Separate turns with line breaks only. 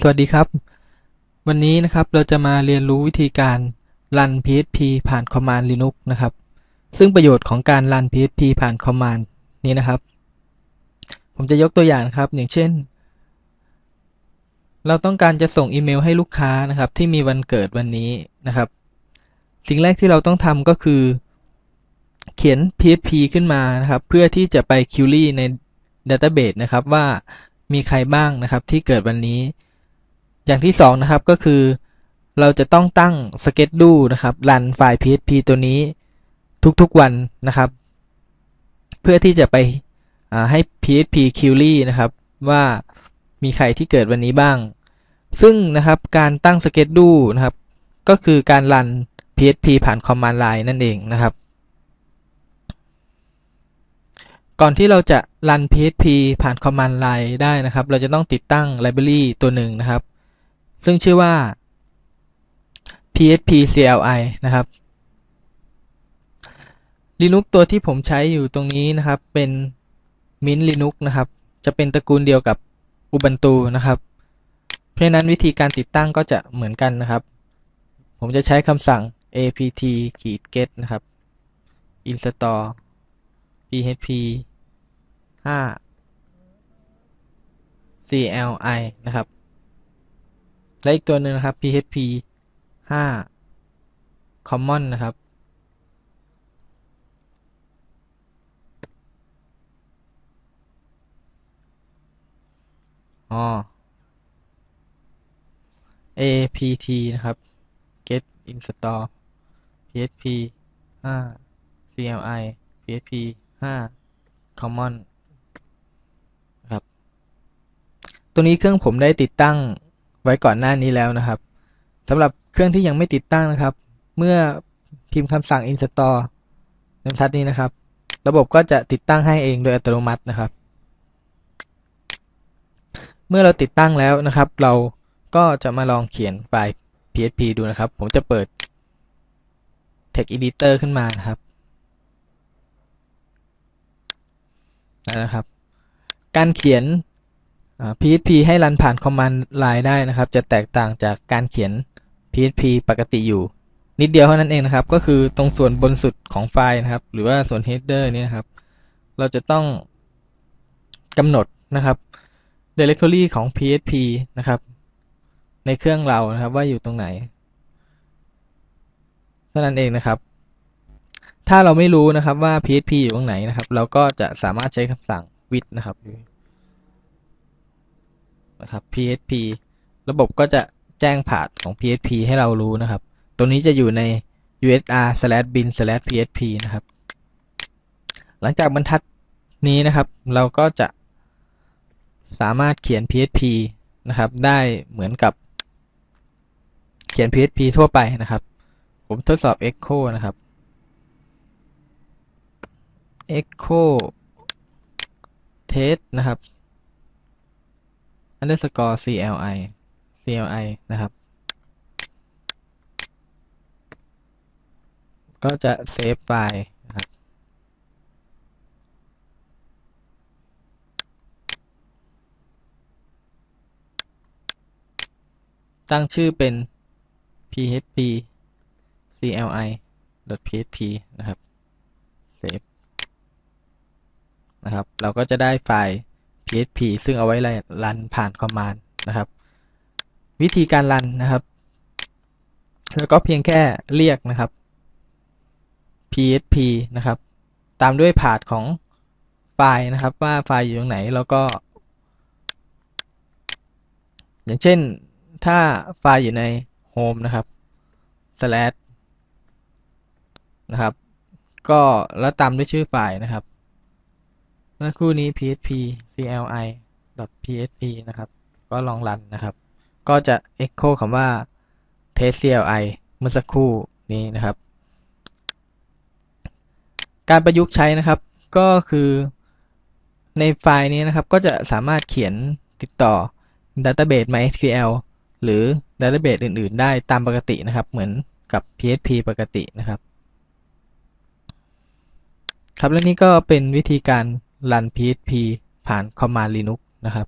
สวัสดีครับ วันนี้นะครับเราจะมาเรียนรู้วิธีการ run PHP ผ่าน Command Linux นะครับ ซึ่งประโยชน์ของการ run PHP ผ่าน Command นี้นะครับ ผมจะยกตัวอย่างครับ อย่างเช่น เราต้องการจะส่งอีเมลให้ลูกค้านะครับ ที่มีวันเกิดวันนี้นะครับ สิ่งแรกที่เราต้องทำก็คือ เขียน PHP ขึ้นมานะครับ เพื่อที่จะไป query ใน Database นะครับว่ามีใครบ้างนะครับที่เกิดวันนี้ อย่างที่สองนะครับก็คือ เราจะต้องตั้ง schedule นะครับรันไฟล์ php ตัวนี้ทุกๆวันนะครับ เพื่อที่จะไปให้ php query นะครับ ว่ามีใครที่เกิดวันนี้บ้าง ซึ่งนะครับการตั้ง schedule นะครับ ก็คือการรัน php ผ่าน command line นั่นเองนะครับ ก่อนที่เราจะรัน PHP ผ่าน Command Line ได้นะครับ เราจะต้องติดตั้ง Library ตัวหนึ่งนะครับ ซึ่งชื่อว่า PHP CLI นะครับ Linux ตัวที่ผมใช้อยู่ตรงนี้นะครับ เป็น Mint Linux นะครับ จะเป็นตระกูลเดียวกับ Ubuntu นะครับ เพราะนั้นวิธีการติดตั้งก็จะเหมือนกันนะครับ ผมจะใช้คำสั่ง apt-get นะครับ install php 5 cli นะครับ และอีกตัวหนึ่งนะครับ php 5 common นะครับ อ๋อ apt นะครับ get install php 5 cli php 5 common ครับ ตัวนี้เครื่องผมได้ติดตั้ง ไว้ก่อนหน้านี้แล้วนะครับสำหรับเครื่องที่ยังไม่ติดตั้งนะครับ เมื่อพิมพ์คำสั่ง install ในบรรทัดนี้นะครับ ระบบก็จะติดตั้งให้เองโดยอัตโนมัตินะครับ เมื่อเราติดตั้งแล้วนะครับ เราก็จะมาลองเขียนไฟล์ PHP ดูนะครับ ผมจะเปิด text editor ขึ้นมานะครับนะครับ การเขียน PHP ให้รันผ่าน Command Line ได้นะครับ จะแตกต่างจากการเขียน PHP ปกติอยู่ นิดเดียวเท่านั้นเองนะครับ ก็คือตรงส่วนบนสุดของไฟล์นะครับ หรือว่าส่วน header นี้นครับ เราจะต้องกำหนดนะครับ directory ของ PHP นะครับ ในเครื่องเรานะครับว่าอยู่ตรงไหน เท่านั้นเองนะครับ ถ้าเราไม่รู้นะครับว่า PHP อยู่ตรงไหนนะครับ เราก็จะสามารถใช้คำสั่ง with นะครับ นะครับ PHP ระบบก็จะแจ้งผ่านของ PHP ให้เรารู้นะครับตรงนี้จะอยู่ใน usr/bin/php นะครับ หลังจากบรรทัดนี้นะครับ เราก็จะสามารถเขียน PHP นะครับ ได้เหมือนกับเขียน PHP ทั่วไปนะครับ ผมทดสอบ Echo นะครับ echo test นะครับ underscore cli cli นะครับ ก็จะเซฟไฟล์นะครับตั้งชื่อเป็น php cli php นะครับ เซฟ นะครับ เราก็จะได้ไฟล์ php ซึ่งเอาไว้รันผ่านคอมมานด์นะครับ วิธีการรันนะครับ แล้วก็เพียงแค่เรียกนะครับ php นะครับ ตามด้วยพาธของไฟล์นะครับ ว่าไฟล์อยู่ตรงไหนแล้วก็ อย่างเช่นถ้าไฟล์อยู่ใน home นะครับ slash นะครับ ก็แล้วตามด้วยชื่อไฟล์นะครับ เมื่อคู่นี้ php cli php นะครับ ก็ลองรันนะครับ ก็จะ echo คำว่า test cli เมื่อสักครู่นี้นะครับ การประยุกต์ใช้นะครับ ก็คือในไฟล์นี้นะครับ ก็จะสามารถเขียนติดต่อ database MySQL หรือ database อื่น ๆ ได้ตามปกตินะครับ เหมือนกับ PHP ปกตินะครับ ครับและนี่ก็เป็นวิธีการ รัน PHP ผ่าน Command Linux นะครับ